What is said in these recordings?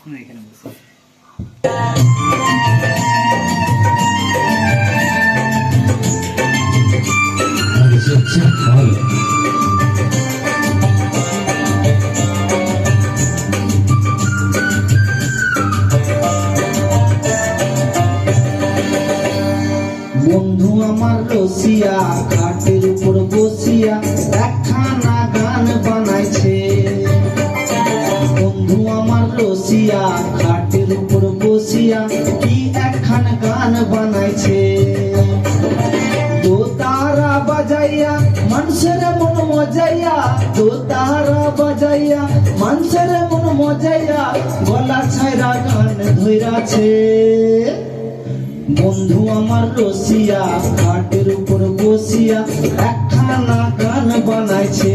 এখানে বসে। বন্ধু আমার রসিয়া খাটের উপর বসিয়া একখানা গান বানাইছে বন্ধু আমার রসিয়া, খাটের উপর বসিয়া কি একখান গান বানাইছে? তো তারা বাজাইয়া, মানুষের মন মজাইয়া তো তারা বাজাইয়া, মানুষের মন মজাইয়া গলা ছাইরা গান ধইরাছে। বন্ধু আমার রসিয়া, খাটের উপর বসিয়া একখানা গান বানাইছে।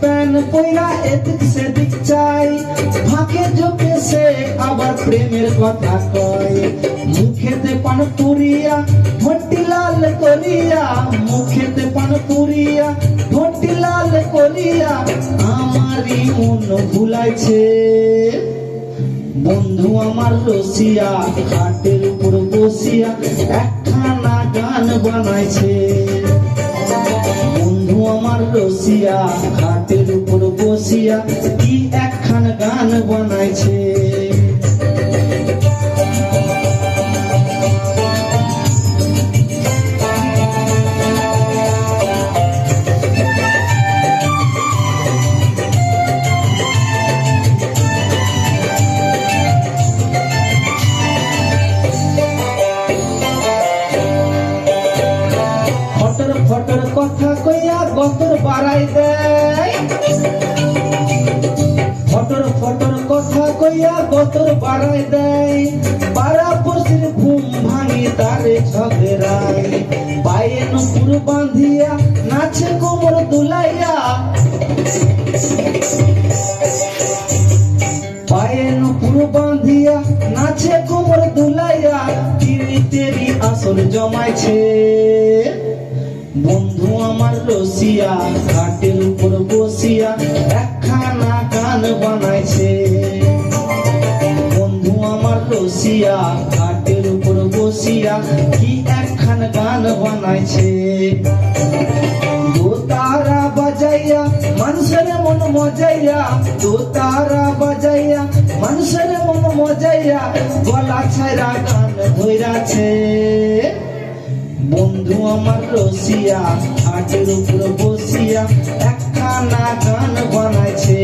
প্যান পয়রা এদিক সেদিক চাই। ফাঁকে ঝোঁকে সে আবার প্রেমের কথা কয়। মুখেতে পান পুরিয়া ভটি লাল করিয়া, মুখেতে পান পুরিয়া ভটি লাল করিয়া আমারই মন ভুলাইছে। বন্ধু আমার রসিয়া খাটের উপর বসিয়া একখানা গান বানাইছে। আমার রসিয়া খাটের উপর বসিয়া কি একখান গান বানাইছে? কথা কইয়া গতর বাড়াই দেয়। ফটর ফটর কথা কইয়া গতর বাড়াই দেয়। পাড়া পশির ঘুম ভাঙি তারে ঝগড়াই পায়ে নুপুর বাঁধিয়া নাচে কোমর দুলাইয়া। পায়ে নুপুর বাঁধিয়া নাচে কোমর দুলাইয়া। তিনি তেরি আসর জমাইছে। রসিয়া ঘাটের উপর বসিয়া একখানা গান বানাইছে। বন্ধু আমার রসিয়া, ঘাটের উপর বসিয়া কি একখান গান বানাইছে। তারা বাজাইয়া, মানুষের মন মজাইয়া দো তারা বাজাইয়া, মানুষের মন মজাইয়া, গলা ছাইরা গান ধইরাছে। বন্ধু আমার রসিয়া হাটের উপর বসিয়া একখানা গান বানাইছে।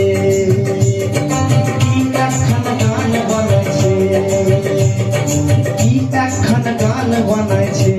বানাইছে।